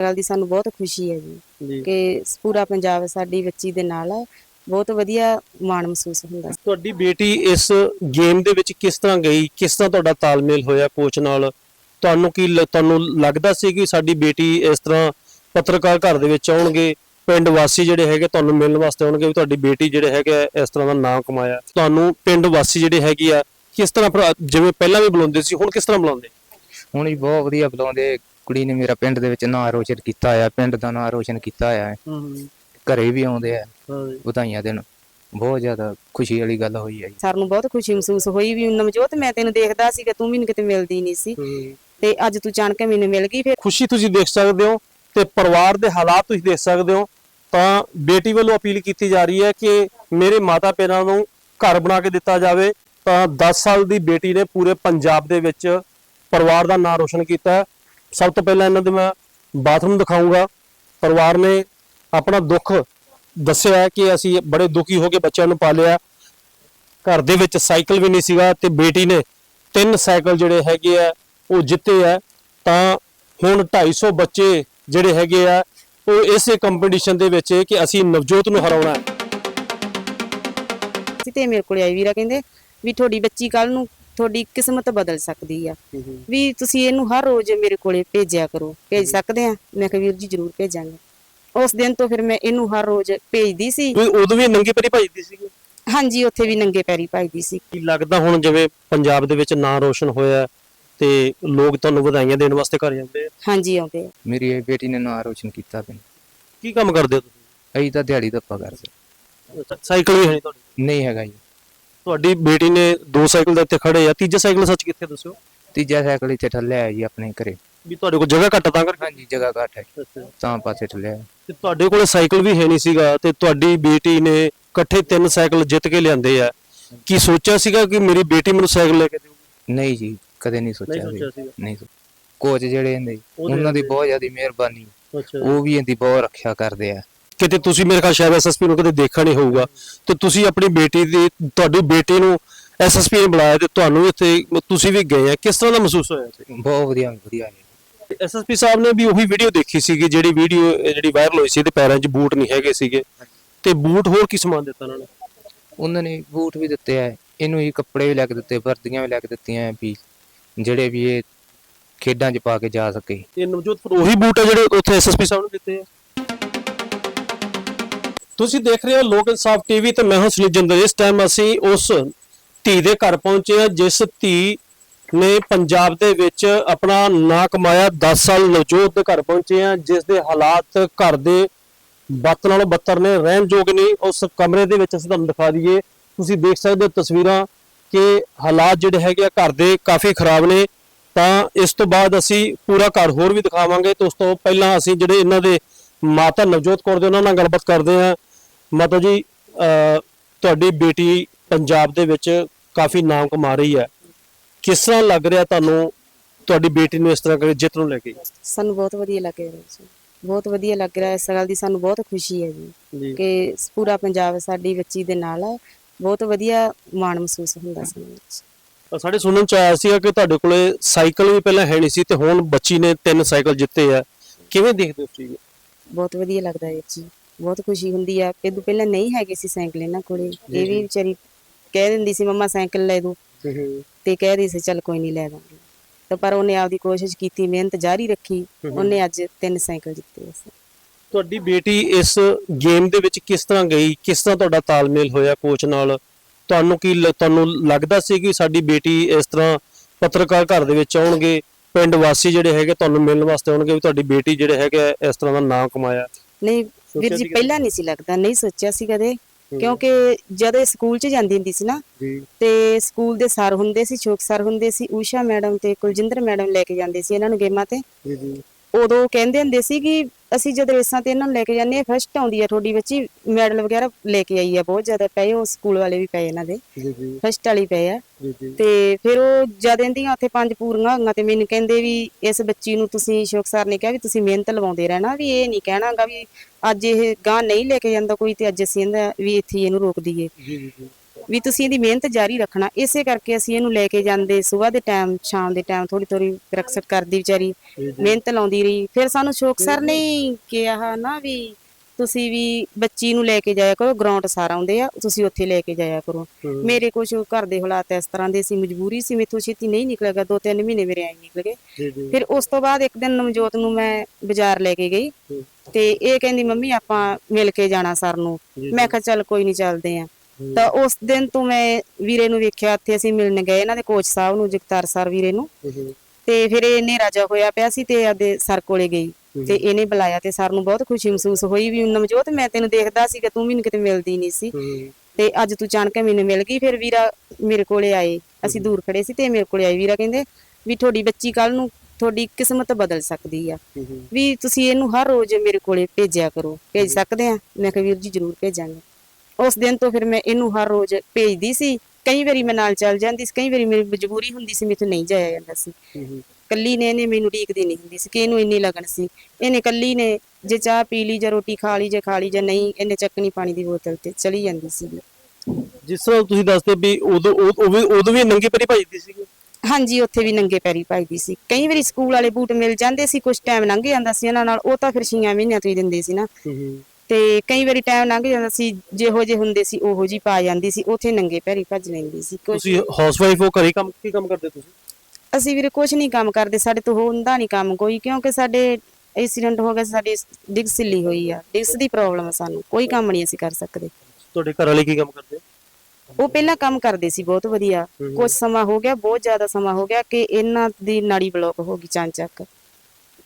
ਗੱਲ ਦੀ ਸਾਨੂੰ ਬਹੁਤ ਖੁਸ਼ੀ ਹੈ ਜੀ ਕਿ ਪੂਰਾ ਪੰਜਾਬ ਸਾਡੀ ਬੱਚੀ ਦੇ ਨਾਲ ਹੈ ਬਹੁਤ ਵਧੀਆ ਮਾਣ ਮਹਿਸੂਸ ਹੁੰਦਾ ਤੁਹਾਡੀ ਬੇਟੀ ਇਸ ਗੇਮ ਦੇ ਵਿੱਚ ਕਿਸ ਤਰ੍ਹਾਂ ਗਈ? ਕਿਸ ਤਰ੍ਹਾਂ ਤੁਹਾਡਾ ਤਾਲਮੇਲ ਹੋਇਆ ਕੋਚ ਨਾਲ? ਤੁਹਾਨੂੰ ਕੀ ਤੁਹਾਨੂੰ ਲੱਗਦਾ ਸੀ ਕਿ ਸਾਡੀ ਬੇਟੀ ਇਸ ਤਰ੍ਹਾਂ ਪੱਤਰਕਾਰ ਘਰ ਦੇ ਵਿੱਚ ਆਉਣਗੇ? ਪਿੰਡ ਵਾਸੀ ਜਿਹੜੇ ਹੈਗੇ ਤੁਹਾਨੂੰ ਮਿਲਣ ਵਾਸਤੇ ਆਉਣਗੇ ਵੀ ਤੁਹਾਡੀ ਬੇਟੀ ਜਿਹੜੇ ਹੈਗੇ ਇਸ ਤਰ੍ਹਾਂ ਦਾ ਨਾਮ ਕਮਾਇਆ। ਤੁਹਾਨੂੰ ਪਿੰਡ ਵਾਸੀ ਜਿਹੜੇ ਹੈਗੇ ਆ ਕਿਸ ਤਰ੍ਹਾਂ ਜਿਵੇਂ ਪਹਿਲਾਂ ਵੀ ਬੁਲਾਉਂਦੇ ਸੀ ਹੁਣ ਕਿਸ ਤਰ੍ਹਾਂ ਬੁਲਾਉਂਦੇ? ਹੁਣ ਵੀ ਬਹੁਤ ਵਧੀਆ ਬੁਲਾਉਂਦੇ। ਕੁੜੀ ਨੇ ਮੇਰਾ ਪਿੰਡ ਦੇ ਵਿੱਚ ਨਾਂ ਰੋਸ਼ਨ ਕੀਤਾ ਆ ਪਿੰਡ ਦਾ ਨਾਂ ਰੋਸ਼ਨ ਕੀਤਾ ਆ ਘਰੇ ਵੀ ਆਉਂਦੇ ਆ ਵਧਾਈਆਂ ਦੇਣ। ਬਹੁਤ ਜ਼ਿਆਦਾ ਖੁਸ਼ੀ ਵਾਲੀ ਗੱਲ ਹੋਈ ਹੈ ਜੀ। ਸਰ ਨੂੰ ਬਹੁਤ ਖੁਸ਼ੀ ਮਹਿਸੂਸ ਹੋਈ ਵੀ ਨਵਜੋਤ ਮੈਂ ਤੈਨੂੰ ਦੇਖਦਾ ਸੀ ਕਿ ਤੂੰ ਮੈਨੂੰ ਕਿਤੇ ਮਿਲਦੀ ਨਹੀਂ ਸੀ। ਤੇ ਅੱਜ ਤੂੰ ਜਾਣ ਕੇ ਮੈਨੂੰ ਮਿਲ ਗਈ ਫਿਰ। ਖੁਸ਼ੀ ਤੁਸੀਂ ਦੇਖ ਸਕਦੇ ਹੋ ਤੇ ਪਰਿਵਾਰ ਦੇ ਹਾਲਾਤ ਤੁਸੀਂ ਦੇਖ ਸਕਦੇ ਹੋ। ਤਾਂ ਬੇਟੀ ਵੱਲੋਂ ਅਪੀਲ ਕੀਤੀ ਜਾ ਰਹੀ ਹੈ ਕਿ ਮੇਰੇ ਮਾਤਾ ਪਿਤਾ ਨੂੰ ਘਰ ਬਣਾ ਕੇ ਦਿੱਤਾ ਜਾਵੇ। ਤਾਂ 10 ਸਾਲ ਦੀ ਬੇਟੀ ਨੇ ਪੂਰੇ ਪੰਜਾਬ ਦੇ ਵਿੱਚ ਪਰਿਵਾਰ ਦਾ ਨਾਮ ਰੋਸ਼ਨ ਕੀਤਾ ਹੈ। ਸਭ ਤੋਂ ਪਹਿਲਾਂ ਇਹਨਾਂ ਦੇ ਮੈਂ ਬਾਥਰੂਮ ਦਿਖਾਉਂਗਾ ਪਰਿਵਾਰ ਨੇ ਆਪਣਾ ਦੁੱਖ ਦੱਸਿਆ ਕਿ ਅਸੀਂ ਬੜੇ ਦੁਖੀ ਹੋ ਕੇ ਬੱਚਿਆਂ ਨੂੰ ਪਾਲਿਆ। ਘਰ ਦੇ ਵਿੱਚ ਸਾਈਕਲ ਵੀ ਨਹੀਂ ਸੀਗਾ ਤੇ ਬੇਟੀ ਨੇ ਤਿੰਨ ਸਾਈਕਲ ਜਿਹੜੇ ਹੈਗੇ ਆ, ਉਹ ਜਿੱਤੇ ਆ। ਤਾਂ ਹੁਣ 250 ਬੱਚੇ ਜਿਹੜੇ ਹੈਗੇ ਆ, ਉਹ ਇਸੇ ਕੰਪੀਟੀਸ਼ਨ ਦੇ ਵਿੱਚ ਕਿ ਅਸੀਂ ਨਵਜੋਤ ਨੂੰ ਹਰਾਉਣਾ ਹੈ। ਤੇ ਮੇਰੇ ਕੋਲ ਆਈ ਵੀਰਾ ਕਹਿੰਦੇ ਵੀ ਤੁਹਾਡੀ ਬੱਚੀ ਕੱਲ ਨੂੰ ਤੁਹਾਡੀ ਕਿਸਮਤ ਬਦਲ ਸਕਦੀ ਆ। ਵੀ ਤੁਸੀਂ ਇਹਨੂੰ ਹਰ ਰੋਜ਼ ਮੇਰੇ ਕੋਲੇ ਭੇਜਿਆ ਕਰੋ। ਭੇਜ ਸਕਦੇ ਆ? ਮੈਂ ਕਿਹਾ ਵੀਰ ਜੀ ਜ਼ਰੂਰ ਭੇਜਾਂਗੇ। ਉਸ ਦਿਨ ਤੋਂ ਫਿਰ ਮੈਂ ਇਹਨੂੰ ਹਰ ਰੋਜ਼ ਭੇਜਦੀ ਸੀ। ਕੋਈ ਉਦੋਂ ਵੀ ਨੰਗੀ ਪਰੀ ਭਜਦੀ ਸੀ ਹਾਂਜੀ ਉੱਥੇ ਵੀ ਨੰਗੇ ਪੈਰੀ ਭੇਜਦੀ ਸੀ। ਕੀ ਲੱਗਦਾ ਹੁਣ ਜਿਵੇਂ ਪੰਜਾਬ ਦੇ ਵਿੱਚ ਨਾਂ ਰੋਸ਼ਨ ਹੋਇਆ ਤੇ ਲੋਕ ਤੁਹਾਨੂੰ ਵਧਾਈਆਂ ਦੇਣ ਵਾਸਤੇ ਘਰ ਜਾਂਦੇ ਆ? ਹਾਂਜੀ ਆਉਂਦੇ ਆ। ਮੇਰੀ ਇਹ ਬੇਟੀ ਨੇ ਨਾਂ ਰੋਸ਼ਨ ਕੀਤਾ ਪਿੰਡ ਕੀ ਕੰਮ ਕਰਦੇ ਹੋ ਅਸੀਂ ਤਾਂ ਦਿਹਾੜੀ ਦੱਪਾ ਕਰਦੇ। ਤੁਸੀਂ ਸਾਈਕਲ ਵੀ ਹੈ ਨਹੀਂ ਤੁਹਾਡੀ? ਨਹੀਂ ਹੈਗਾ ਜੀ। ਤੁਹਾਡੀ ਬੇਟੀ ਨੇ ਦੋ ਸਾਈਕਲ ਦੇ ਉੱਤੇ ਖੜੇ ਆ ਤੀਜਾ ਸਾਈਕਲ ਸੱਚ ਕਿੱਥੇ ਦੱਸਿਓ? ਤੀਜਾ ਸਾਈਕਲ ਇੱਥੇ ਠੱਲਿਆ ਹੈ ਜੀ ਆਪਣੇ ਘਰੇ। ਵੀ ਤੁਹਾਡੇ ਕੋਲ ਜਗ੍ਹਾ ਘੱਟ ਤਾਂ ਕਰਕੇ? ਹਾਂਜੀ ਜਗ੍ਹਾ ਘੱਟ ਹੈ। ਤਾਂ ਪਾਸੇ ਠੱਲਿਆ ਹੈ। ਤੇ ਤੁਹਾਡੇ ਕੋਲ ਸਾਈਕਲ ਵੀ ਹੈ ਨਹੀਂ ਸੀਗਾ ਤੇ ਤੁਹਾਡੀ ਬੇਟੀ ਨੇ ਇਕੱਠੇ ਤਿੰਨ ਸਾਈਕਲ ਜਿੱਤ ਕੇ ਲਿਆਂਦੇ ਆ। ਕੀ ਸੋਚਿਆ ਸੀਗਾ ਕਿ ਮੇਰੀ ਬੇਟੀ ਮੈਨੂੰ ਸਾਈਕਲ ਲੈ ਕੇ ਦੇਊਗੀ? ਨਹੀਂ ਜੀ ਕਦੇ ਨਹੀਂ ਸੋਚਿਆ ਸੀਗਾ। ਨਹੀਂ ਸੋ- ਕੋਚ ਜਿਹੜੇ ਹੁੰਦੇ ਉਹਨਾਂ ਦੀ। ਬਹੁਤ ਜ਼ਿਆਦਾ ਮਿਹਰਬਾਨੀ। ਉਹ ਵੀ ਇਹਦੀ ਬਹੁਤ ਰੱਖਿਆ ਕਰਦੇ ਆ। ਕਿਤੇ ਤੁਸੀਂ ਮੇਰੇ ਖਿਆਲ ਸ਼ਾਇਦ ਐਸਐਸਪੀ ਨੂੰ ਕਦੇ ਦੇਖਿਆ ਨਹੀਂ ਹੋਊਗਾ ਤੇ ਤੁਸੀਂ ਆਪਣੀ ਬੇਟੀ ਦੀ ਤੁਹਾਡੀ ਬੇਟੀ ਨੂੰ ਐਸਐਸਪੀ ਨੇ ਬੁਲਾਇਆ ਤੇ ਤੁਹਾਨੂੰ ਇੱਥੇ ਤੁਸੀਂ ਵੀ ਗਏ ਆ ਕਿਸ ਤਰ੍ਹਾਂ ਦਾ ਮਹਿਸੂਸ ਹੋਇਆ ਸੀ ਬਹੁਤ ਵਧੀਆ ਵਧੀਆ ਹੈ ਐਸਐਸਪੀ ਸਾਹਿਬ ਨੇ ਵੀ ਉਹੀ ਵੀਡੀਓ ਦੇਖੀ ਸੀਗੀ ਜਿਹੜੀ ਵੀਡੀਓ ਜਿਹੜੀ ਵਾਇਰਲ ਹੋਈ ਸੀ ਤੇ ਪੈਰਾਂ 'ਚ ਬੂਟ ਨਹੀਂ ਹੈਗੇ ਸੀਗੇ। ਤੇ ਬੂਟ ਹੋਰ ਕੀ ਸਮਾਨ ਦਿੱਤਾ ਉਹਨਾਂ ਨੇ? ਉਹਨਾਂ ਨੇ ਬੂਟ ਵੀ ਦਿੱਤੇ ਆ ਇਹਨੂੰ ਹੀ ਕੱਪੜੇ ਵੀ ਲੈ ਕੇ ਦਿੱਤੇ ਵਰਦੀਆਂ ਵੀ ਲੈ ਕੇ ਦਿੱਤੀਆਂ ਆ ਵੀ ਜਿਹੜੇ ਵੀ ਇਹ ਖੇਡਾਂ 'ਚ ਪਾ ਕੇ ਜਾ ਸਕੇ। ਤੇ ਨਵਜੋਤ ਉਹੀ ਬੂਟ ਆ ਜਿਹੜੇ ਉੱਥੇ ਐਸਐਸਪੀ ਸਾਹਿਬ ਨੂੰ ਦਿੱਤੇ ਆ? ਤੁਸੀਂ ਦੇਖ ਰਹੇ ਹੋ ਲੋਕ ਇਨਸਾਫ ਟੀਵੀ ਤੇ ਮੈਂ ਹਾਂ ਸੁਨੀਲ ਜਿੰਦਰ ਇਸ ਟਾਈਮ ਅਸੀਂ ਉਸ ਧੀ ਦੇ ਘਰ ਪਹੁੰਚੇ ਹਾਂ, ਜਿਸ ਧੀ ਨੇ ਪੰਜਾਬ ਦੇ ਵਿੱਚ ਆਪਣਾ ਨਾਂ ਕਮਾਇਆ 10 ਸਾਲ ਨਵਜੋਤ ਦੇ ਘਰ ਪਹੁੰਚੇ ਆ ਜਿਸ ਦੇ ਹਾਲਾਤ ਘਰ ਦੇ ਬੱਤ ਨਾਲੋਂ ਬੱਤਰ ਨੇ, ਰਹਿਣ ਯੋਗ ਨਹੀਂ ਉਸ ਕਮਰੇ ਦੇ ਵਿੱਚ ਅਸੀਂ ਤੁਹਾਨੂੰ ਦਿਖਾ ਦਈਏ। ਤੁਸੀਂ ਦੇਖ ਸਕਦੇ ਹੋ ਤਸਵੀਰਾਂ ਕਿ ਹਾਲਾਤ ਜਿਹੜੇ ਹੈਗੇ ਆ ਘਰ ਦੇ ਕਾਫੀ ਖਰਾਬ ਨੇ। ਤਾਂ ਇਸ ਤੋਂ ਬਾਅਦ ਅਸੀਂ ਪੂਰਾ ਘਰ ਹੋਰ ਵੀ ਦਿਖਾਵਾਂਗੇ। ਤੇ ਉਸ ਤੋਂ ਪਹਿਲਾਂ ਅਸੀਂ ਜਿਹੜੇ ਇਹਨਾਂ ਦੇ ਮਾਤਾ ਨਵਜੋਤ ਕੌਰ ਦੇ, ਉਹਨਾਂ ਨਾਲ ਗੱਲਬਾਤ ਕਰਦੇ ਹਾਂ। ਮਾਤਾ ਜੀ ਤੁਹਾਡੀ ਬੇਟੀ ਪੰਜਾਬ ਦੇ ਵਿੱਚ ਕਾਫੀ ਨਾਮ ਕਮਾ ਰਹੀ ਹੈ। ਕਿਸ ਤਰ੍ਹਾਂ ਲੱਗ ਰਿਹਾ ਤੁਹਾਨੂੰ ਤੁਹਾਡੀ ਬੇਟੀ ਨੂੰ ਇਸ ਤਰ੍ਹਾਂ ਕਰੇ ਜਿੱਤ ਨੂੰ ਲੈ ਕੇ? ਸਾਨੂੰ ਬਹੁਤ ਵਧੀਆ ਲੱਗ ਰਿਹਾ ਜੀ। ਬਹੁਤ ਵਧੀਆ ਲੱਗ ਰਿਹਾ। ਇਸ ਗੱਲ ਦੀ ਸਾਨੂੰ ਬਹੁਤ ਖੁਸ਼ੀ ਹੈ ਜੀ ਕਿ ਪੂਰਾ ਪੰਜਾਬ ਸਾਡੀ ਬੱਚੀ ਦੇ ਨਾਲ ਹੈ। ਬਹੁਤ ਵਧੀਆ ਮਾਣ ਮਹਿਸੂਸ ਹੁੰਦਾ ਸਾਨੂੰ ਸਾਡੇ ਸੁਣਨ ਚ ਆਇਆ ਸੀਗਾ ਕਿ ਤੁਹਾਡੇ ਕੋਲੇ ਸਾਈਕਲ ਵੀ ਪਹਿਲਾਂ ਹੈ ਨਹੀਂ ਸੀ ਤੇ ਹੁਣ ਬੱਚੀ ਨੇ ਤਿੰਨ ਸਾਈਕਲ ਜਿੱਤੇ ਆ। ਕਿਵੇਂ ਦੇਖਦੇ ਹੋ ਚੀਜ਼ ਬਹੁਤ ਵਧੀਆ ਲੱਗਦਾ ਹੈ ਜੀ। ਬਹੁਤ ਖੁਸ਼ੀ ਹੁੰਦੀ ਹੈ ਕਿ ਪਹਿਲਾਂ ਨਹੀਂ ਹੈਗੇ ਸੀ ਸਾਈਕਲ ਇਹਨਾਂ ਕੋਲੇ। ਇਹ ਵੀ ਵਿਚਾਰੀ ਕਹਿ ਦਿੰਦੀ ਸੀ ਮੰਮਾ ਸਾਈਕਲ ਲੈ ਦੋ। ਤੇ ਕਹਿ ਰਹੀ ਸੀ ਚੱਲ ਕੋਈ ਨਹੀਂ ਲੈ ਦਾਂਗੇ। ਤਾਂ ਪਰ ਉਹਨੇ ਆਪਦੀ ਕੋਸ਼ਿਸ਼ ਕੀਤੀ ਮਿਹਨਤ ਜਾਰੀ ਰੱਖੀ। ਉਹਨੇ ਅੱਜ ਤਿੰਨ ਸਾਈਕਲ ਜਿੱਤੇ ਸੀ ਤੁਹਾਡੀ ਬੇਟੀ ਇਸ ਗੇਮ ਦੇ ਵਿੱਚ ਕਿਸ ਤਰ੍ਹਾਂ ਗਈ? ਕਿਸ ਤਰ੍ਹਾਂ ਤੁਹਾਡਾ ਤਾਲਮੇਲ ਹੋਇਆ ਕੋਚ ਨਾਲ? ਤੁਹਾਨੂੰ ਕੀ ਤੁਹਾਨੂੰ ਲੱਗਦਾ ਸੀ ਕਿ ਸਾਡੀ ਬੇਟੀ ਇਸ ਤਰ੍ਹਾਂ ਪੱਤਰਕਾਰ ਘਰ ਦੇ ਵਿੱਚ ਆਉਣਗੇ? ਪਿੰਡ ਵਾਸੀ ਜਿਹੜੇ ਹੈਗੇ ਤੁਹਾਨੂੰ ਮਿਲਣ ਵਾਸਤੇ ਆਉਣਗੇ ਵੀ ਤੁਹਾਡੀ ਬੇਟੀ ਜਿਹੜੇ ਹੈਗੇ ਆ, ਇਸ ਤਰ੍ਹਾਂ ਦਾ ਨਾਮ ਕਮਾਇਆ? ਨਹੀਂ ਵੀਰ ਜੀ? ਪਹਿਲਾਂ ਨਹੀਂ ਸੀ ਲੱਗਦਾ ਨਹੀਂ ਸੋਚਿਆ ਸੀ ਕਦੇ ਕਿਉਂਕਿ ਜਦੋਂ ਇਹ ਸਕੂਲ 'ਚ ਜਾਂਦੀ ਹੁੰਦੀ ਸੀ ਨਾ ਤੇ ਸਕੂਲ ਦੇ ਸਰ ਹੁੰਦੇ ਸੀ ਸ਼ੋਕ ਸਰ ਹੁੰਦੇ ਸੀ ਊਸ਼ਾ ਮੈਡਮ ਤੇ ਕੁਲਜਿੰਦਰ ਮੈਡਮ ਲੈ ਕੇ ਜਾਂਦੇ ਸੀ ਇਹਨਾਂ ਨੂੰ ਗੇਮਾਂ ਤੇ। ਜੀ ਜੀ। ਉਦੋਂ ਕਹਿੰਦੇ ਹੁੰਦੇ ਸੀ ਕਿ ਅਸੀਂ ਜਦ ਰੇਸਾਂ ਤੇ ਇਹਨਾਂ ਨੂੰ ਲੈ ਕੇ ਜਾਂਦੇ ਆ ਫਸਟ ਆਉਂਦੀ ਆ ਤੁਹਾਡੀ ਬੱਚੀ ਮੈਡਲ ਵਗੈਰਾ ਲੈ ਕੇ ਆਈ ਆ ਬਹੁਤ ਜ਼ਿਆਦਾ ਪਏ ਉਹ ਸਕੂਲ ਵਾਲੇ ਵੀ ਪਏ ਇਹਨਾਂ ਦੇ ਜੀ ਜੀ। ਫਸਟ ਵਾਲੀ ਪਏ ਆ। ਜੀ ਜੀ। ਤੇ ਫਿਰ ਉਹ ਜਦ ਇਹਦੀਆਂ ਉੱਥੇ ਪੰਜ ਪੂਰੀਆਂ ਹੋਈਆਂ ਤੇ ਮੈਨੂੰ ਕਹਿੰਦੇ ਵੀ ਇਸ ਬੱਚੀ ਨੂੰ ਤੁਸੀਂ ਸ਼ੋਕ ਸਰ ਨੇ ਕਿਹਾ ਵੀ ਤੁਸੀਂ ਮਿਹਨਤ ਲਵਾਉਂਦੇ ਰਹਿਣਾ ਵੀ ਇਹ ਨਹੀਂ ਕਹਿਣਾਗਾ ਵੀ ਅੱਜ ਇਹ ਗਾਂ ਨਹੀਂ ਲੈ ਕੇ ਜਾਂਦਾ ਕੋਈ ਤੇ ਅੱਜ ਅਸੀਂ ਇਹਦਾ ਵੀ ਇੱਥੇ ਹੀ ਇਹਨੂੰ ਰੋਕ ਦਈਏ। ਜੀ ਜੀ। ਵੀ ਤੁਸੀਂ ਇਹਦੀ ਮਿਹਨਤ ਜਾਰੀ ਰੱਖਣਾ। ਇਸੇ ਕਰਕੇ ਅਸੀਂ ਇਹਨੂੰ ਲੈ ਕੇ ਜਾਂਦੇ ਸਵੇਰ ਦੇ ਟਾਈਮ ਸ਼ਾਮ ਦੇ ਟਾਈਮ ਥੋੜੀ ਥੋੜੀ ਰਕਸਤ ਕਰਦੀ ਵਿਚਾਰੀ ਮਿਹਨਤ ਲਾਉਂਦੀ ਰਹੀ। ਫਿਰ ਸਾਨੂੰ ਸ਼ੌਕ ਸਰ ਨੇ ਕਿਹਾ ਨਾ ਵੀ ਤੁਸੀਂ ਵੀ ਬੱਚੀ ਨੂੰ ਲੈ ਕੇ ਜਾਇਆ ਕਰੋ ਗਰਾਊਂਡ ਸਾਰਾ ਆਉਂਦੇ ਆ ਤੁਸੀਂ ਉੱਥੇ ਲੈ ਕੇ ਜਾਇਆ ਕਰੋ। ਮੇਰੇ ਕੁਝ ਘਰ ਦੇ ਹਾਲਾਤ ਇਸ ਤਰ੍ਹਾਂ ਦੇ ਸੀ ਮਜਬੂਰੀ ਸੀ ਮੇਥੋਂ ਛੇਤੀ ਨਹੀਂ ਨਿਕਲੇਗਾ ਦੋ ਤਿੰਨ ਮਹੀਨੇ ਮੇਰੇ ਆਈ ਨਿਕਲ ਗਏ। ਫਿਰ ਉਸ ਤੋਂ ਬਾਅਦ ਇੱਕ ਦਿਨ ਨਵਜੋਤ ਨੂੰ ਮੈਂ ਬਾਜ਼ਾਰ ਲੈ ਕੇ ਗਈ ਤੇ ਇਹ ਕਹਿੰਦੀ ਮੰਮੀ ਆਪਾਂ ਮਿਲ ਕੇ ਜਾਣਾ ਸਰ ਨੂੰ। ਮੈਂ ਕਿਹਾ ਚੱਲ ਕੋਈ ਨਹੀਂ ਚੱਲਦੇ ਆ। ਤਾਂ ਉਸ ਦਿਨ ਤੋਂ ਮੈਂ ਵੀਰੇ ਨੂੰ ਵੇਖਿਆ ਇੱਥੇ ਅਸੀਂ ਮਿਲਣ ਗਏ ਇਹਨਾਂ ਦੇ ਕੋਚ ਸਾਹਿਬ ਨੂੰ ਜਗਤਾਰ ਸਰ ਵੀਰੇ ਨੂੰ। ਤੇ ਫਿਰ ਇਹ ਹਨੇਰਾ ਜਿਹਾ ਹੋਇਆ ਪਿਆ ਸੀ ਤੇ ਆਦੇ ਸਰ ਕੋਲੇ ਗਈ। ਤੇ ਇਹਨੇ ਬੁਲਾਇਆ ਤੇ ਸਰ ਨੂੰ ਬਹੁਤ ਖੁਸ਼ੀ ਮਹਿਸੂਸ ਹੋਈ ਵੀ ਨਵਜੋਤ ਮੈਂ ਤੈਨੂੰ ਦੇਖਦਾ ਸੀ ਕਿ ਤੂੰ ਮੈਨੂੰ ਕਿਤੇ ਮਿਲਦੀ ਨਹੀਂ ਸੀ। ਤੇ ਅੱਜ ਤੂੰ ਜਾਣ ਕੇ ਮੈਨੂੰ ਮਿਲ ਗਈ ਫਿਰ ਵੀਰਾ ਮੇਰੇ ਕੋਲੇ ਆਏ। ਅਸੀਂ ਦੂਰ ਖੜੇ ਸੀ ਤੇ ਮੇਰੇ ਕੋਲੇ ਆਏ। ਵੀਰਾ ਕਹਿੰਦੇ ਵੀ ਤੁਹਾਡੀ ਬੱਚੀ ਕੱਲ ਨੂੰ ਤੁਹਾਡੀ ਕਿਸਮਤ ਬਦਲ ਸਕਦੀ ਆ। ਵੀ ਤੁਸੀਂ ਇਹਨੂੰ ਹਰ ਰੋਜ਼ ਮੇਰੇ ਕੋਲੇ ਭੇਜਿਆ ਕਰੋ। ਭੇਜ ਸਕਦੇ ਆ? ਮੈਂ ਕਿਹਾ ਵੀਰ ਜੀ ਜ਼ਰੂਰ ਭੇਜਾਂਗੇ। ਉਸ ਦਿਨ ਤੋਂ ਫਿਰ ਮੈਂ ਇਹਨੂੰ ਹਰ ਰੋਜ਼ ਭੇਜਦੀ ਸੀ। ਕਈ ਵਾਰੀ ਮੈਂ ਨਾਲ ਚੱਲ ਜਾਂਦੀ ਸੀ ਕਈ ਵਾਰੀ ਮੇਰੀ ਮਜਬੂਰੀ ਹੁੰਦੀ ਸੀ ਮੈਥੋਂ ਨਹੀਂ ਜਾਇਆ ਜਾਂਦਾ ਸੀ। ਕੱਲੀ ਨੇ ਇਹਨੇ ਮੈਨੂੰ ਢੀਕਦੀ ਨਹੀਂ ਹੁੰਦੀ ਸੀ ਕਿ ਇਹਨੂੰ ਇੰਨੀ ਲਗਨ ਸੀ। ਇਹਨੇ ਕੱਲੀ ਨੇ ਜੇ ਚਾਹ ਪੀ ਲਈ ਜਾਂ ਰੋਟੀ ਖਾ ਲਈ ਜੇ ਖਾ ਲਈ ਜਾਂ ਨਹੀਂ ਇਹਨੇ ਚੱਕਣੀ ਪਾਣੀ ਦੀ ਬੋਤਲ ਤੇ ਚਲੀ ਜਾਂਦੀ ਸੀ। ਜਿਸ ਤਰ੍ਹਾਂ ਤੁਸੀਂ ਦੱਸਦੇ ਵੀ ਉਦੋਂ ਉਹ ਵੀ ਉਦੋਂ ਵੀ ਨੰਗੇ ਪੈਰੀ ਭਜਦੀ ਸੀਗੀ ਹਾਂਜੀ ਉੱਥੇ ਵੀ ਨੰਗੇ ਪੈਰੀ ਪਾਈਦੀ ਸੀ। ਕਈ ਵਾਰੀ ਸਕੂਲ ਵਾਲੇ ਬੂਟ ਮਿਲ ਜਾਂਦੇ ਸੀ ਕੁਝ ਟਾਈਮ ਲੰਘ ਜਾਂਦਾ ਸੀ ਇਹਨਾਂ ਨਾਲ ਉਹ ਤਾਂ ਫਿਰ ਛੀਆਂ ਮਹੀਨਿਆਂ ਤੋਂ ਹੀ ਦਿੰਦੇ ਸੀ ਨਾ। ਤੇ ਕਈ ਵਾਰੀ ਟਾਈਮ ਲੰਘ ਜਾਂਦਾ ਸੀ ਜਿਹੋ ਜਿਹੇ ਹੁੰਦੇ ਸੀ ਉਹੋ ਜੀ ਪਾ ਜਾਂਦੀ ਸੀ ਉੱਥੇ ਨੰਗੇ ਪੈਰੀ ਭੱਜ ਲੈਂਦੀ ਸੀ। ਕੁਛ ਤੁਸੀਂ ਹਾਊਸਵਾਈਫ ਹੋ ਘਰੇ ਕੰਮ ਕੀ ਕੰਮ ਕਰਦੇ ਤੁਸੀਂ? ਅਸੀਂ ਵੀਰੇ ਕੁਝ ਨਹੀਂ ਕੰਮ ਕਰਦੇ ਸਾਡੇ ਤੋਂ ਹੁੰਦਾ ਨਹੀਂ ਕੰਮ ਕੋਈ ਕਿਉਂਕਿ ਸਾਡੇ ਐਕਸੀਡੈਂਟ ਹੋ ਗਿਆ ਸਾਡੀ ਡਿਗਸ ਸਿੱਲੀ ਹੋਈ ਆ ਡਿਗਸ ਦੀ ਪ੍ਰੋਬਲਮ ਆ ਸਾਨੂੰ ਕੋਈ ਕੰਮ ਨਹੀਂ ਅਸੀਂ ਕਰ ਸਕਦੇ। ਤੁਹਾਡੇ ਘਰ ਵਾਲੇ ਕੀ ਕੰਮ ਕਰਦੇ? ਉਹ ਪਹਿਲਾਂ ਕੰਮ ਕਰਦੇ ਸੀ ਬਹੁਤ ਵਧੀਆ। ਕੁਝ ਸਮਾਂ ਹੋ ਗਿਆ ਬਹੁਤ ਜ਼ਿਆਦਾ ਸਮਾਂ ਹੋ ਗਿਆ ਕਿ ਇਹਨਾਂ ਦੀ ਨਾੜੀ ਬਲੌਕ ਹੋ ਗਈ ਚਾਂਚੱਕ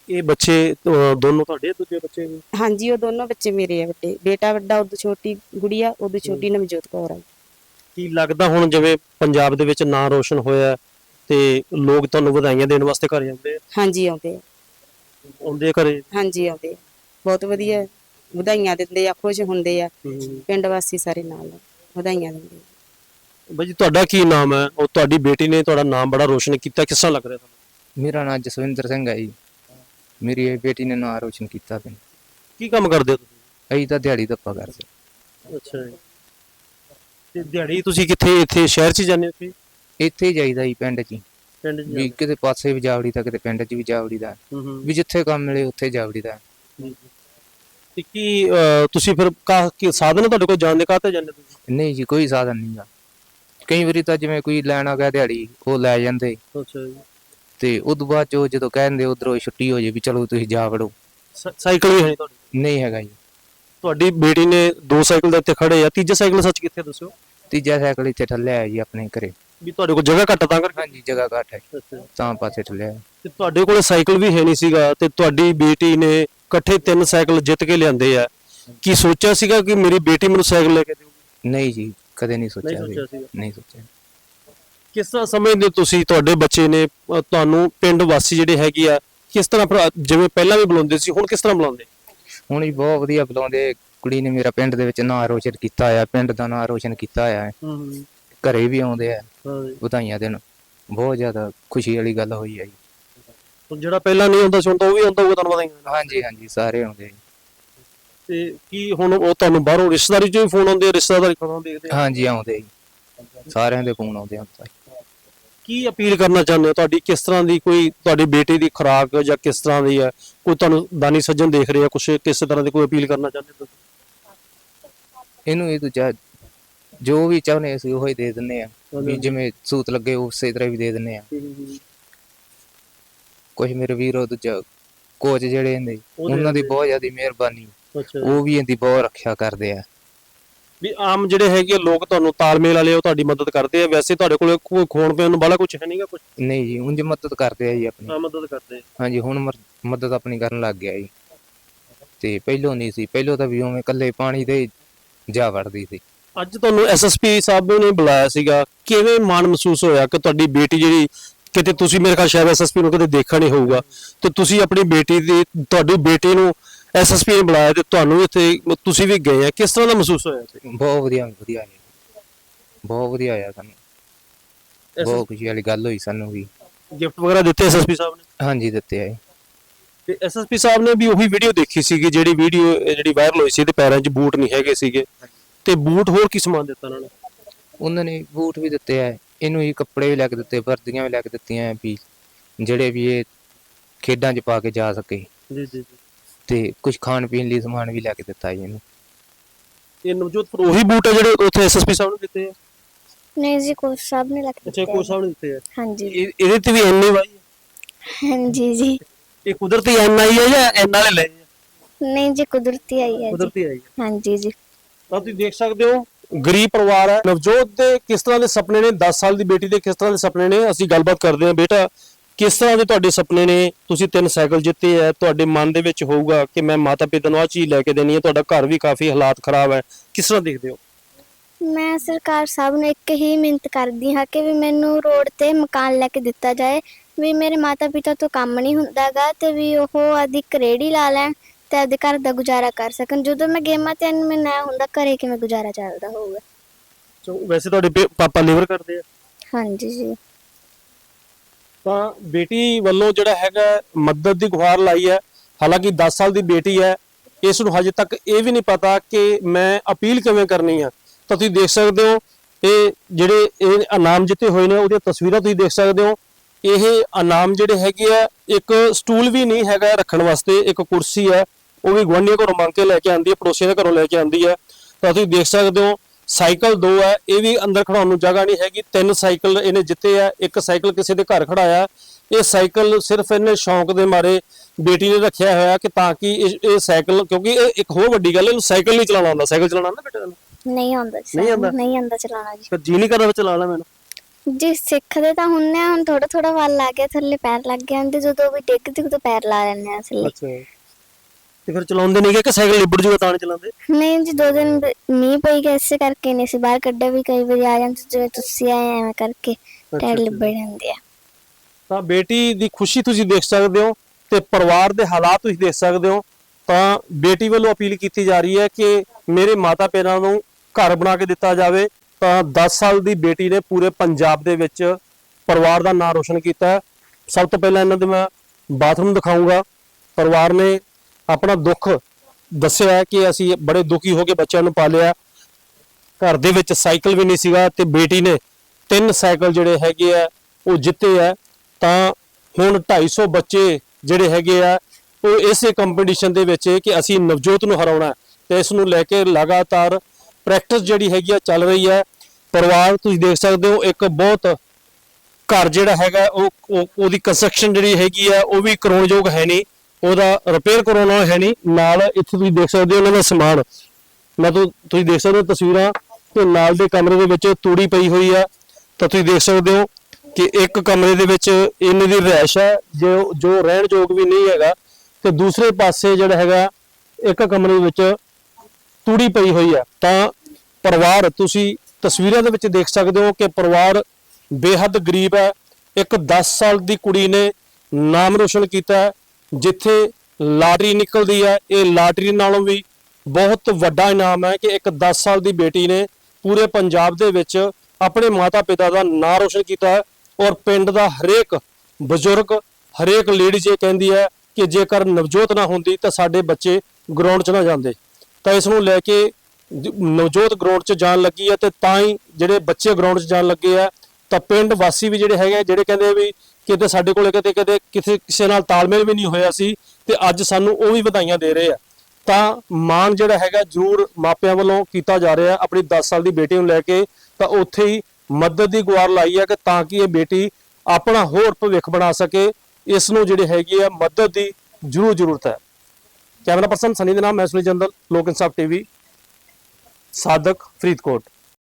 ਇਹ ਬੱਚੇ ਅਹ, ਦੋਨੋਂ ਤੁਹਾਡੇ ਆ, ਦੂਜੇ ਬੱਚੇ ਵੀ? ਹਾਂਜੀ ਉਹ ਦੋਨੋਂ ਬੱਚੇ ਮੇਰੇ ਆ ਵੱਡੇ ਬੇਟਾ ਵੱਡਾ ਉਦੋਂ ਛੋਟੀ ਗੁੜੀਆ ਉਦੋਂ ਛੋਟੀ ਨਵਜੋਤ ਕੌਰ ਆ ਕੀ ਲੱਗਦਾ ਹੁਣ ਜਿਵੇਂ ਪੰਜਾਬ ਦੇ ਵਿੱਚ ਨਾਂ ਰੋਸ਼ਨ ਹੋਇਆ ਤੇ ਲੋਕ ਤੁਹਾਨੂੰ ਵਧਾਈਆਂ ਦੇਣ ਵਾਸਤੇ ਘਰੇ ਆਉਂਦੇ ਆ? ਹਾਂਜੀ ਆਉਂਦੇ ਆ। ਆਉਂਦੇ ਆ ਘਰੇ? ਹਾਂਜੀ ਆਉਂਦੇ ਆ। ਬਹੁਤ ਵਧੀਆ। ਵਧਾਈਆਂ ਦਿੰਦੇ ਆ ਖੁਸ਼ ਹੁੰਦੇ ਆ। ਪਿੰਡ ਵਾਸੀ ਸਾਰੇ ਨਾਲ ਆ, ਵਧਾਈਆਂ ਦਿੰਦੇ ਆ। ਬਾਈ ਜੀ ਤੁਹਾਡਾ ਕੀ ਨਾਮ ਹੈ? ਉਹ ਤੁਹਾਡੀ ਬੇਟੀ ਨੇ ਤੁਹਾਡਾ ਨਾਮ ਬੜਾ ਰੋਸ਼ਨ ਕੀਤਾ। ਕਿਸ ਤਰ੍ਹਾਂ ਲੱਗ ਰਿਹਾ ਤੁਹਾਨੂੰ? ਮੇਰਾ ਨਾਮ ਜਸਵਿੰਦਰ ਸਿੰਘ ਹੈ ਜੀ। ਮੇਰੀ ਇਹ ਬੇਟੀ ਨੇ ਨਾਂ ਰੋਸ਼ਨ ਕੀਤਾ ਪਿੰਡ ਕੀ ਕੰਮ ਕਰਦੇ ਹੋ ਤੁਸੀਂ? ਅਸੀਂ ਤਾਂ ਦਿਹਾੜੀ ਧੱਪਾ ਕਰਦੇ। ਅੱਛਾ ਜੀ। ਤੇ ਦਿਹਾੜੀ ਤੁਸੀਂ ਕਿੱਥੇ ਇੱਥੇ ਸ਼ਹਿਰ 'ਚ ਜਾਂਦੇ ਹੋ ਕਿ ਇੱਥੇ ਹੀ ਜਾਈਦਾ ਜੀ ਪਿੰਡ 'ਚ ਹੀ। ਪਿੰਡ 'ਚ ਵੀ ਕਿਤੇ ਪਾਸੇ ਵੀ ਜਾਵੜੀ ਦਾ ਕਿਤੇ ਪਿੰਡ 'ਚ ਵੀ ਜਾਵੜੀ ਦਾ। ਹੂੰ ਹੂੰ। ਵੀ ਜਿੱਥੇ ਕੰਮ ਮਿਲੇ ਉੱਥੇ ਜਾਵੜੀ ਦਾ। ਤੇ ਕੀ ਅਹ, ਤੁਸੀਂ ਫਿਰ ਕਾ ਕੀ ਸਾਧਨ ਤੁਹਾਡੇ ਕੋਲ? ਜਾਣ ਦੇ ਕਾਹਤੇ ਜਾਂਦੇ ਤੁਸੀਂ? ਨਹੀਂ ਜੀ ਕੋਈ ਸਾਧਨ ਨਹੀਂ ਗਾ। ਕਈ ਵਾਰੀ ਤਾਂ ਜਿਵੇਂ ਕੋਈ ਲੈਣ ਆ ਗਿਆ ਦਿਹਾੜੀ ਉਹ ਲੈ ਜਾਂਦੇ। ਅੱਛਾ ਜੀ। ਤੇ ਉਦੋਂ ਬਾਅਦ ਚ ਉਹ ਜਦੋਂ ਕਹਿੰਦੇ ਉਧਰੋਂ ਛੁੱਟੀ ਹੋ ਜੇ ਵੀ ਚਲੋ ਤੁਸੀਂ ਜਾ ਵੜੋ। ਸਾਈਕਲ ਵੀ ਹੈ ਨਹੀਂ ਤੁਹਾਡੀ? ਨਹੀਂ ਹੈਗਾ ਜੀ। ਤੁਹਾਡੀ ਬੇਟੀ ਨੇ ਦੋ ਸਾਈਕਲ ਦੇ ਉੱਤੇ ਖੜੇ ਆ ਤੀਜਾ ਸਾਈਕਲ ਸੱਚ ਕਿੱਥੇ ਦੱਸਿਓ? ਤੀਜਾ ਸਾਈਕਲ ਇੱਥੇ ਠੱਲਿਆ ਹੈ ਜੀ ਆਪਣੇ ਘਰੇ। ਵੀ ਤੁਹਾਡੇ ਕੋਲ ਜਗ੍ਹਾ ਘੱਟ ਤਾਂ ਕਰਕੇ? ਹਾਂਜੀ ਜਗ੍ਹਾ ਘੱਟ ਹੈ। ਤਾਂ ਪਾਸੇ ਠੱਲਿਆ ਹੈ। ਤੇ ਤੁਹਾਡੇ ਕੋਲ ਸਾਈਕਲ ਵੀ ਹੈ ਨਹੀਂ ਸੀਗਾ ਤੇ ਤੁਹਾਡੀ ਬੇਟੀ ਨੇ ਇਕੱਠੇ ਤਿੰਨ ਸਾਈਕਲ ਜਿੱਤ ਕੇ ਲਿਆਂਦੇ ਆ। ਕੀ ਸੋਚਿਆ ਸੀਗਾ ਕਿ ਮੇਰੀ ਬੇਟੀ ਮੈਨੂੰ ਸਾਈਕਲ ਲੈ ਕੇ ਦੇਊਗੀ? ਨਹੀਂ ਜੀ ਕਦੇ ਨਹੀਂ ਸੋਚਿਆ ਵੀ। ਸੀਗਾ। ਨਹੀਂ ਸੋਚਿਆ। ਕਿਸ ਤਰ੍ਹਾਂ ਸਮਝਦੇ ਹੋ ਤੁਸੀਂ ਤੁਹਾਡੇ ਬੱਚੇ ਨੇ ਤੁਹਾਨੂੰ ਪਿੰਡ ਵਾਸੀ ਜਿਹੜੇ ਹੈਗੇ ਆ ਕਿਸ ਤਰ੍ਹਾਂ ਭਰਾ- ਜਿਵੇਂ ਪਹਿਲਾਂ ਵੀ ਬੁਲਾਉਂਦੇ ਸੀ ਹੁਣ ਕਿਸ ਤਰ੍ਹਾਂ ਬੁਲਾਉਂਦੇ? ਹੁਣ ਵੀ ਬਹੁਤ ਵਧੀਆ ਬੁਲਾਉਂਦੇ। ਕੁੜੀ ਨੇ ਮੇਰਾ ਪਿੰਡ ਦੇ ਵਿੱਚ ਨਾਂ ਰੋਸ਼ਨ ਕੀਤਾ ਆ ਪਿੰਡ ਦਾ ਨਾਂ ਰੋਸ਼ਨ ਕੀਤਾ ਆ। ਹੂੰ ਘਰੇ ਵੀ ਆਉਂਦੇ ਆ ਹਾਂ ਵਧਾਈਆਂ ਦੇਣ। ਬਹੁਤ ਜ਼ਿਆਦਾ ਖੁਸ਼ੀ ਵਾਲੀ ਗੱਲ ਹੋਈ ਹੈ ਜੀ। ਜਿਹੜਾ ਪਹਿਲਾਂ ਨਹੀਂ ਹੁੰਦਾ ਸੀ ਹੁਣ ਤਾਂ ਉਹ ਵੀ ਆਉਂਦਾ ਹੋਊਗਾ ਤੁਹਾਨੂੰ ਪਤਾ ਹੀ ਹਾਂਜੀ ਹਾਂਜੀ ਸਾਰੇ ਆਉਂਦੇ ਆ ਜੀ। ਤੇ ਕੀ ਹੁਣ ਉਹ ਤੁਹਾਨੂੰ ਬਾਹਰੋਂ ਰਿਸ਼ਤੇਦਾਰੀ ਚੋਂ ਵੀ ਫੋਨ ਆਉਂਦੇ ਆ ਰਿਸ਼ਤੇਦਾਰੀ ਕਦੋਂ ਦੇਖਦੇ ਆ? ਹਾਂਜੀ ਆਉਂਦੇ ਜੀ। ਸਾਰਿਆਂ ਦੇ ਫੋਨ ਆਉਂਦੇ ਆ ਤਾਂ। ਕੀ ਅਪੀਲ ਕਰਨਾ ਚਾਹੁੰਦੇ ਹੋ? ਤੁਹਾਡੀ ਕਿਸ ਤਰ੍ਹਾਂ ਦੀ ਕੋਈ ਤੁਹਾਡੀ ਬੇਟੀ ਦੀ ਖੁਰਾਕ ਜਾਂ ਕਿਸ ਤਰ੍ਹਾਂ ਦੀ ਹੈ? ਕੋਈ ਤੁਹਾਨੂੰ ਦਾਨੀ ਸੱਜਣ ਦੇਖ ਰਿਹਾ ਕੁਛ ਕਿਸੇ ਤਰ੍ਹਾਂ ਦੀ ਕੋਈ ਅਪੀਲ ਕਰਨਾ ਚਾਹੁੰਦੇ ਹੋ ਤੁਸੀਂ? ਇਹਨੂੰ ਇਹ ਦੂਜਾ ਜੋ ਵੀ ਚਾਹੁੰਦੇ ਅਸੀਂ ਉਹ ਹੀ ਦੇ ਦਿੰਨੇ ਆ। ਵੀ ਜਿਵੇਂ ਸੂਤ ਲੱਗੇ ਉਸੇ ਤਰ੍ਹਾਂ ਵੀ ਦੇ ਦਿੰਨੇ ਆ। ਕੁਝ ਮੇਰੇ ਵੀਰ ਉਹ ਦੂਜਾ ਕੋਚ ਜਿਹੜੇ ਨੇ ਉਹਨਾਂ ਦੀ ਬਹੁਤ ਜ਼ਿਆਦਾ ਮਿਹਰਬਾਨੀ। ਉਹ ਵੀ ਇਹਦੀ ਬਹੁਤ ਰੱਖਿਆ ਕਰਦੇ ਆ। ਵੀ ਆਮ ਜਿਹੜੇ ਹੈਗੇ ਆ ਲੋਕ ਤੁਹਾਨੂੰ ਤਾਲਮੇਲ ਵਾਲੇ ਉਹ ਤੁਹਾਡੀ ਮਦਦ ਕਰਦੇ ਆ। ਵੈਸੇ ਤੁਹਾਡੇ ਕੋਲ ਕੋਈ ਖੋਣ ਪੈਣ ਨੂੰ ਬਾਲਾ ਕੁਝ ਹੈ ਨਹੀਂਗਾ ਕੁਝ ਨਹੀਂ ਜੀ ਉਂਝ ਮਦਦ ਕਰਦੇ ਆ ਜੀ ਆਪਣੀ। ਆ ਮਦਦ ਕਰਦੇ ਹਾਂਜੀ ਹੁਣ ਮਰ- ਮਦਦ ਆਪਣੀ ਕਰਨ ਲੱਗ ਗਿਆ ਜੀ। ਤੇ ਪਹਿਲੋਂ ਨਹੀਂ ਸੀ ਪਹਿਲੋਂ ਤਾਂ ਵੀ ਉਵੇਂ ਇਕੱਲੇ ਪਾਣੀ ਦੇ ਜਾ ਵੜਦੀ ਸੀ। ਅੱਜ ਤੁਹਾਨੂੰ ਐਸਐਸਪੀ ਸਾਹਿਬ ਨੇ ਬੁਲਾਇਆ ਸੀਗਾ। ਕਿਵੇਂ ਮਾਣ ਮਹਿਸੂਸ ਹੋਇਆ ਕਿ ਤੁਹਾਡੀ ਬੇਟੀ ਜਿਹੜੀ ਕਿਤੇ ਤੁਸੀਂ ਮੇਰੇ ਖਿਆਲ ਸ਼ਾਇਦ ਐਸਐਸਪੀ ਨੂੰ ਕਦੇ ਦੇਖਿਆ ਨਹੀਂ ਹੋਊਗਾ। ਤੇ ਤੁਸੀਂ ਆਪਣੀ ਬੇਟੀ ਦੀ ਤੁਹਾਡੀ ਬੇਟੀ ਨੂੰ ਐਸਐਸਪੀ ਨੇ ਬੁਲਾਇਆ ਤੇ ਤੁਹਾਨੂੰ ਇੱਥੇ ਤੁਸੀਂ ਵੀ ਗਏ ਆ। ਕਿਸ ਤਰ੍ਹਾਂ ਦਾ ਮਹਿਸੂਸ ਹੋਇਆ ਇੱਥੇ? ਬਹੁਤ ਵਧੀਆ ਵਧੀਆ ਆਇਆ ਬਹੁਤ ਵਧੀਆ ਆਇਆ ਸਾਨੂੰ। ਬਹੁਤ ਖੁਸ਼ੀ ਵਾਲੀ ਗੱਲ ਹੋਈ ਸਾਨੂੰ ਵੀ। ਗਿਫਟ ਵਗੈਰਾ ਦਿੱਤੇ ਐਸਐਸਪੀ ਸਾਹਿਬ ਨੇ? ਹਾਂਜੀ ਦਿੱਤੇ ਆ। ਤੇ ਐਸਐਸਪੀ ਸਾਹਿਬ ਨੇ ਵੀ ਉਹੀ ਵੀਡੀਓ ਦੇਖੀ ਸੀਗੀ ਜਿਹੜੀ ਵੀਡੀਓ ਜਿਹੜੀ ਵਾਇਰਲ ਹੋਈ ਸੀ ਤੇ ਪੈਰਾਂ 'ਚ ਬੂਟ ਨਹੀਂ ਹੈਗੇ ਸੀਗੇ। ਤੇ ਬੂਟ ਹੋਰ ਕੀ ਸਮਾਨ ਦਿੱਤਾ ਉਹਨਾਂ ਨੇ? ਉਹਨਾਂ ਨੇ ਬੂਟ ਵੀ ਦਿੱਤੇ ਆ। ਇਹਨੂੰ ਹੀ ਕੱਪੜੇ ਵੀ ਲੈ ਕੇ ਦਿੱਤੇ ਵਰਦੀਆਂ ਵੀ ਲੈ ਕੇ ਦਿੱਤੀਆਂ ਵੀ ਜਿਹੜੇ ਵੀ ਇਹ ਖੇਡਾਂ 'ਚ ਪਾ ਕੇ ਜਾ ਸਕੇ। ਜੀ ਜੀ ਜੀ। ਤੇ ਕੁਝ ਖਾਣ ਪੀਣ ਲਈ ਸਮਾਨ ਵੀ ਲੈ ਕੇ ਦਿੱਤਾ ਜੀ ਇਹਨੂੰ। ਇਹ ਨਵਜੋਤ ਪਰ ਉਹੀ ਬੂਟ ਹੈ ਜਿਹੜੇ ਉੱਥੇ ਐਸਐਸਪੀ ਸਾਹਿਬ ਨੇ ਦਿੱਤੇ ਆ? ਨਹੀਂ ਜੀ ਕੋਚ ਸਾਹਿਬ ਨੇ ਲੱਗ ਅੱਛਾ ਕੋਚ ਸਾਹਿਬ ਨੇ ਦਿੱਤੇ ਆ। ਹਾਂਜੀ। ਇਹ- ਇਹਦੇ ਤੇ ਵੀ ਐਨਏ ਵਾਈ ਹੈ ਹਾਂਜੀ ਜੀ। ਇਹ ਕੁਦਰਤੀ ਐਨਆਈ ਹੈ ਜਾਂ ਐਨ ਵਾਲੇ ਆ? ਨਹੀਂ ਜੀ ਕੁਦਰਤੀ ਆਈ ਹੈ ਜੀ। ਕੁਦਰਤੀ ਆਈ ਹੈ ਹਾਂਜੀ ਜੀ। ਤਾਂ ਤੁਸੀਂ ਦੇਖ ਸਕਦੇ ਹੋ ਗਰੀਬ ਪਰਿਵਾਰ ਹੈ ਨਵਜੋਤ ਦੇ ਕਿਸ ਤਰ੍ਹਾਂ ਦੇ ਸੁਪਨੇ ਨੇ? 10 ਸਾਲ ਦੀ ਬੇਟੀ ਦੇ ਕਿਸ ਤਰ੍ਹਾਂ ਦੇ ਸੁਪਨੇ ਨੇ? ਅਸੀਂ ਗੱਲਬਾਤ ਕਰਦੇ ਹਾਂ ਬੇਟਾ। ਕਿਸ ਤਰ੍ਹਾਂ ਦੇ ਤੁਹਾਡੇ ਸੁਪਨੇ ਨੇ? ਤੁਸੀਂ ਤਿੰਨ ਸਾਈਕਲ ਜਿੱਤੇ ਹੈ ਤੁਹਾਡੇ ਮਨ ਦੇ ਵਿੱਚ ਹੋਊਗਾ ਕਿ ਮੈਂ ਮਾਤਾ ਪਿਤਾ ਨੂੰ ਆ ਚੀਜ਼ ਲੈ ਕੇ ਦੇਣੀ ਹੈ ਤੁਹਾਡਾ ਘਰ ਵੀ ਕਾਫੀ ਹਾਲਾਤ ਖਰਾਬ ਹੈ ਕਿਸ ਤਰ੍ਹਾਂ ਦੇਖਦੇ ਹੋ? ਮੈਂ ਸਰਕਾਰ ਸਾਹਿਬ ਨੂੰ ਇੱਕ ਹੀ ਮਿਹਨਤ ਕਰਦੀ ਹਾਂ ਕਿ ਵੀ ਮੈਨੂੰ ਰੋਡ ਤੇ ਮਕਾਨ ਲੈ ਕੇ ਦਿੱਤਾ ਜਾਏ। ਵੀ ਮੇਰੇ ਮਾਤਾ ਪਿਤਾ ਤੋਂ ਕੰਮ ਨਹੀਂ ਹੁੰਦਾਗਾ ਤੇ ਵੀ ਉਹ ਆਦੀ ਕਰੇੜੀ ਲਾ ਲੈਣ ਤੇ ਆਦੇ ਘਰ ਦਾ ਗੁਜ਼ਾਰਾ ਕਰ ਸਕਣ। ਜਦੋਂ ਮੈਂ ਗੇਮਾਂ ਤੇ ਮੈਂ ਨਾ ਹੁੰਦਾ ਘਰੇ ਕਿਵੇਂ ਗੁਜ਼ਾਰਾ ਚੱਲਦਾ ਹੋਊਗਾ? ਸੋ ਵੈਸੇ ਤੁਹਾਡੇ ਪੇ- ਪਾਪਾ ਲੀਵਰ ਕਰਦੇ ਆ? ਹਾਂਜੀ ਜੀ। ਤਾਂ ਬੇਟੀ ਵੱਲੋਂ ਜਿਹੜਾ ਹੈਗਾ ਮਦਦ ਦੀ ਗੁਹਾਰ ਲਾਈ ਹੈ। ਹਾਲਾਂਕਿ 10 ਸਾਲ ਦੀ ਬੇਟੀ ਹੈ। ਇਸ ਨੂੰ ਹਜੇ ਤੱਕ ਇਹ ਵੀ ਨਹੀਂ ਪਤਾ ਕਿ ਮੈਂ ਅਪੀਲ ਕਿਵੇਂ ਕਰਨੀ ਆ। ਤਾਂ ਤੁਸੀਂ ਦੇਖ ਸਕਦੇ ਹੋ, ਇਹ ਜਿਹੜੇ ਇਹ ਇਨਾਮ ਜਿੱਤੇ ਹੋਏ ਨੇ, ਉਹਦੀਆਂ ਤਸਵੀਰਾਂ ਤੁਸੀਂ ਦੇਖ ਸਕਦੇ ਹੋ। ਇਹ ਇਨਾਮ ਜਿਹੜੇ ਹੈਗੇ ਆ, ਇੱਕ ਸਟੂਲ ਵੀ ਨਹੀਂ ਹੈਗਾ ਰੱਖਣ ਵਾਸਤੇ, ਇੱਕ ਕੁਰਸੀ ਹੈ। ਉਹ ਵੀ ਗੁਆਂਢੀਆਂ ਘਰੋਂ ਮੰਗ ਕੇ ਲੈ ਕੇ ਆਂਦੀ ਹੈ, ਪੜੋਸੀਆਂ ਦੇ ਘਰੋਂ ਲੈ ਕੇ ਆਂਦੀ ਹੈ। ਤਾਂ ਤੁਸੀਂ ਦੇਖ ਸਕਦੇ ਹੋ ਸਾਈਕਲ ਦੋ ਹੈ ਇਹ ਵੀ ਅੰਦਰ ਖੜਾਉਣ ਨੂੰ ਜਗ੍ਹਾ ਨਹੀਂ ਹੈਗੀ। ਤਿੰਨ ਸਾਈਕਲ ਇਹਨੇ ਜਿੱਤੇ ਆ ਇੱਕ ਸਾਈਕਲ ਕਿਸੇ ਦੇ ਘਰ ਖੜਾਇਆ। ਇਹ ਸਾਈਕਲ ਸਿਰਫ ਇਹਨੇ ਸ਼ੌਂਕ ਦੇ ਮਾਰੇ ਬੇਟੀ ਨੇ ਰੱਖਿਆ ਹੋਇਆ ਕਿ ਤਾਂ ਕਿ ਇਹ ਸਾਈਕਲ ਕਿਉਂਕਿ ਇਹ ਇੱਕ ਹੋਰ ਵੱਡੀ ਗੱਲ ਇਹਨੂੰ ਸਾਈਕਲ ਨਹੀਂ ਚਲਾਉਣਾ ਆਉਂਦਾ। ਸਾਈਕਲ ਚਲਾਉਣਾ ਆਉਂਦਾ ਬੇਟੇ ਨੂੰ ਨਹੀਂ ਆਉਂਦਾ ਜੀ ਨਹੀਂ ਆਉਂਦਾ? ਨਹੀਂ ਆਉਂਦਾ ਚਲਾਉਣਾ ਜੀ। ਫਿਰ ਜੀ ਨਹੀਂ ਕਰਦਾ ਫਿਰ ਚਲਾ ਲਾ ਮੈਨੂੰ। ਜੀ ਸਿੱਖਦੇ ਤਾਂ ਹੁੰਨੇ ਆ ਹੁਣ ਥੋੜਾ ਥੋੜਾ ਵੱਲ ਲੱਗ ਗਿਆ ਥੱਲੇ ਪੈਰ ਲੱਗ ਗਿਆ ਹੁੰਦੇ ਜਦੋਂ ਵੀ ਡਿੱਗਦੇ ਉਦੋਂ ਪੈਰ ਲਾ ਲੈਂਦੇ ਆ ਥੱਲੇ। ਅੱਛਾ। ਤੇ ਫਿਰ ਚਲਾਉਂਦੇ ਨਹੀਂ ਕਿ ਸਾਈਕਲ ਲਿਬੜ ਜੂਗਾ ਤਾਂ ਨਹੀਂ ਚਲਾਉਂਦੇ? ਨਹੀਂ ਜੀ ਦੋ ਦਿਨ ਬ- ਮੀਂਹ ਪਈ ਗਿਆ ਇਸੇ ਕਰਕੇ ਨਹੀਂ ਸੀ। ਬਾਹਰ ਕੱਢਿਆ ਵੀ ਕਈ ਵਾਰੀ ਆ ਜਾਂਦੇ ਜਿਵੇਂ ਤੁਸੀਂ ਆਏ ਐਵੇਂ ਕਰਕੇ ਟਾਇਰ ਲਿਬੜ ਜਾਂਦੇ ਆ। ਤਾਂ ਬੇਟੀ ਦੀ ਖੁਸ਼ੀ ਤੁਸੀਂ ਦੇਖ ਸਕਦੇ ਹੋ ਤੇ ਪਰਿਵਾਰ ਦੇ ਹਾਲਾਤ ਤੁਸੀਂ ਦੇਖ ਸਕਦੇ ਹੋ। ਤਾਂ ਬੇਟੀ ਵੱਲੋਂ ਅਪੀਲ ਕੀਤੀ ਜਾ ਰਹੀ ਹੈ ਕਿ ਮੇਰੇ ਮਾਤਾ ਪਿਤਾ ਨੂੰ ਘਰ ਬਣਾ ਕੇ ਦਿੱਤਾ ਜਾਵੇ। ਤਾਂ 10 ਸਾਲ ਦੀ ਬੇਟੀ ਨੇ ਪੂਰੇ ਪੰਜਾਬ ਦੇ ਵਿੱਚ ਪਰਿਵਾਰ ਦਾ ਨਾਮ ਰੋਸ਼ਨ ਕੀਤਾ। ਹੈ। ਸਭ ਤੋਂ ਪਹਿਲਾਂ ਇਹਨਾਂ ਦੇ ਮੈਂ ਬਾਥਰੂਮ ਦਿਖਾਊਂਗਾ। ਪਰਿਵਾਰ ਨੇ ਆਪਣਾ ਦੁੱਖ ਦੱਸਿਆ ਕਿ ਅਸੀਂ ਬੜੇ ਦੁਖੀ ਹੋ ਕੇ ਬੱਚਿਆਂ ਨੂੰ ਪਾਲਿਆ। ਘਰ ਦੇ ਵਿੱਚ ਸਾਈਕਲ ਵੀ ਨਹੀਂ ਸੀਗਾ ਤੇ ਬੇਟੀ ਨੇ ਤਿੰਨ ਸਾਈਕਲ ਜਿਹੜੇ ਹੈਗੇ ਆ, ਉਹ ਜਿੱਤੇ ਆ। ਤਾਂ ਹੁਣ 250 ਬੱਚੇ ਜਿਹੜੇ ਹੈਗੇ ਆ, ਉਹ ਇਸੇ ਕੰਪੀਟੀਸ਼ਨ ਦੇ ਵਿੱਚ ਕਿ ਅਸੀਂ ਨਵਜੋਤ ਨੂੰ ਹਰਾਉਣਾ ਹੈ ਤੇ ਇਸ ਨੂੰ ਲੈ ਕੇ ਲਗਾਤਾਰ ਪ੍ਰੈਕਟਿਸ ਜਿਹੜੀ ਹੈਗੀ ਆ ਚੱਲ ਰਹੀ ਹੈ। ਪਰਿਵਾਰ ਤੁਸੀਂ ਦੇਖ ਸਕਦੇ ਹੋ, ਇੱਕ ਬਹੁਤ ਘਰ ਜਿਹੜਾ ਹੈਗਾ, ਉਹ- ਉਹਦੀ ਕੰਸਟਰਕਸ਼ਨ ਜਿਹੜੀ ਹੈਗੀ ਆ, ਉਹ ਵੀ ਕਰਾਉਣਯੋਗ ਹੈ ਨਹੀਂ। ਉਹਦਾ ਰਿਪੇਅਰ ਕਰਾਉਣਾ ਹੈ ਨਹੀਂ। ਨਾਲ ਇੱਥੇ ਤੁਸੀਂ ਦੇਖ ਸਕਦੇ ਹੋ ਉਹਨਾਂ ਦਾ ਸਮਾਨ। ਮੈਂ ਤੁ- ਤੁਸੀਂ ਦੇਖ ਸਕਦੇ ਹੋ ਤਸਵੀਰਾਂ ਤੇ ਨਾਲ ਦੇ ਕਮਰੇ ਦੇ ਵਿੱਚ ਤੂੜੀ ਪਈ ਹੋਈ ਆ। ਤਾਂ ਤੁਸੀਂ ਦੇਖ ਸਕਦੇ ਹੋ ਕਿ ਇੱਕ ਕਮਰੇ ਦੇ ਵਿੱਚ ਇਹਨਾਂ ਦੀ ਰਿਹਾਇਸ਼ ਹੈ ਜੋ ਜੋ ਰਹਿਣ ਯੋਗ ਵੀ ਨਹੀਂ ਹੈਗਾ। ਤੇ ਦੂਸਰੇ ਪਾਸੇ ਜਿਹੜਾ ਹੈਗਾ, ਇੱਕ ਕਮਰੇ ਵਿੱਚ ਤੂੜੀ ਪਈ ਹੋਈ ਆ। ਤਾਂ ਪਰਿਵਾਰ, ਤੁਸੀਂ ਤਸਵੀਰਾਂ ਦੇ ਵਿੱਚ ਦੇਖ ਸਕਦੇ ਹੋ ਕਿ ਪਰਿਵਾਰ ਬੇਹੱਦ ਗਰੀਬ ਹੈ। ਇੱਕ 10 ਸਾਲ ਦੀ ਕੁੜੀ ਨੇ ਨਾਮ ਰੋਸ਼ਨ ਕੀਤਾ ਜਿੱਥੇ ਲਾਟਰੀ ਨਿਕਲਦੀ ਹੈ, ਇਹ ਲਾਟਰੀ ਨਾਲੋਂ ਵੀ ਬਹੁਤ ਵੱਡਾ ਇਨਾਮ ਹੈ ਕਿ ਇੱਕ 10 ਸਾਲ ਦੀ ਬੇਟੀ ਨੇ ਪੂਰੇ ਪੰਜਾਬ ਦੇ ਵਿੱਚ ਆਪਣੇ ਮਾਤਾ-ਪਿਤਾ ਦਾ ਨਾਮ ਰੋਸ਼ਨ ਕੀਤਾ ਹੈ ਔਰ ਪਿੰਡ ਦਾ ਹਰੇਕ ਬਜ਼ੁਰਗ, ਹਰੇਕ ਲੇਡੀਜ਼ ਇਹ ਕਹਿੰਦੀ ਹੈ ਕਿ ਜੇਕਰ ਨਵਜੋਤ ਨਾ ਹੁੰਦੀ ਤਾਂ ਸਾਡੇ ਬੱਚੇ ਗਰਾਊਂਡ 'ਚ ਨਾ ਜਾਂਦੇ। ਤਾਂ ਇਸ ਨੂੰ ਲੈ ਕੇ ਨਵਜੋਤ ਗਰਾਊਂਡ 'ਚ ਜਾਣ ਲੱਗੀ ਹੈ ਤੇ ਤਾਂ ਹੀ ਜਿਹੜੇ ਬੱਚੇ ਗਰਾਊਂਡ 'ਚ ਜਾਣ ਲੱਗੇ ਆ ਤਾਂ ਪਿੰਡ ਵਾਸੀ ਵੀ ਜਿਹੜੇ ਹੈਗੇ ਜਿਹੜੇ ਕਹਿੰਦੇ ਵੀ ਕਿਤੇ ਸਾਡੇ ਕੋਲੇ ਕਿਤੇ ਕਿਤੇ ਕਿਸੇ ਕਿਸੇ ਨਾਲ ਤਾਲਮੇਲ ਵੀ ਨਹੀਂ ਹੋਇਆ ਸੀ ਤੇ ਅੱਜ ਸਾਨੂੰ ਉਹ ਵੀ ਵਧਾਈਆਂ ਦੇ ਰਹੇ ਆ। ਤਾਂ ਮਾਣ ਜਿਹੜਾ ਹੈਗਾ ਜ਼ਰੂਰ ਮਾਪਿਆਂ ਵੱਲੋਂ ਕੀਤਾ ਜਾ ਰਿਹਾ, ਆਪਣੀ 10 ਸਾਲ ਦੀ ਬੇਟੀ ਨੂੰ ਲੈ ਕੇ ਤਾਂ ਉੱਥੇ ਹੀ ਮਦਦ ਦੀ ਗੁਹਾਰ ਲਾਈ ਹੈ ਕਿ ਤਾਂ ਕਿ ਇਹ ਬੇਟੀ ਆਪਣਾ ਹੋਰ ਭਵਿੱਖ ਬਣਾ ਸਕੇ, ਇਸ ਨੂੰ ਜਿਹੜੀ ਹੈਗੀ ਆ ਮਦਦ ਦੀ ਜ਼ਰੂਰ ਜ਼ਰੂਰਤ ਹੈ। ਕੈਮਰਾ ਪਰਸਨ ਸਨੀ ਦੇ ਨਾਮ ਮੈਂ ਸੁਨੀਲ ਜੰਦਲ, ਲੋਕ ਇਨਸਾਫ ਟੀਵੀ, ਸਾਦਕ, ਫਰੀਦਕੋਟ।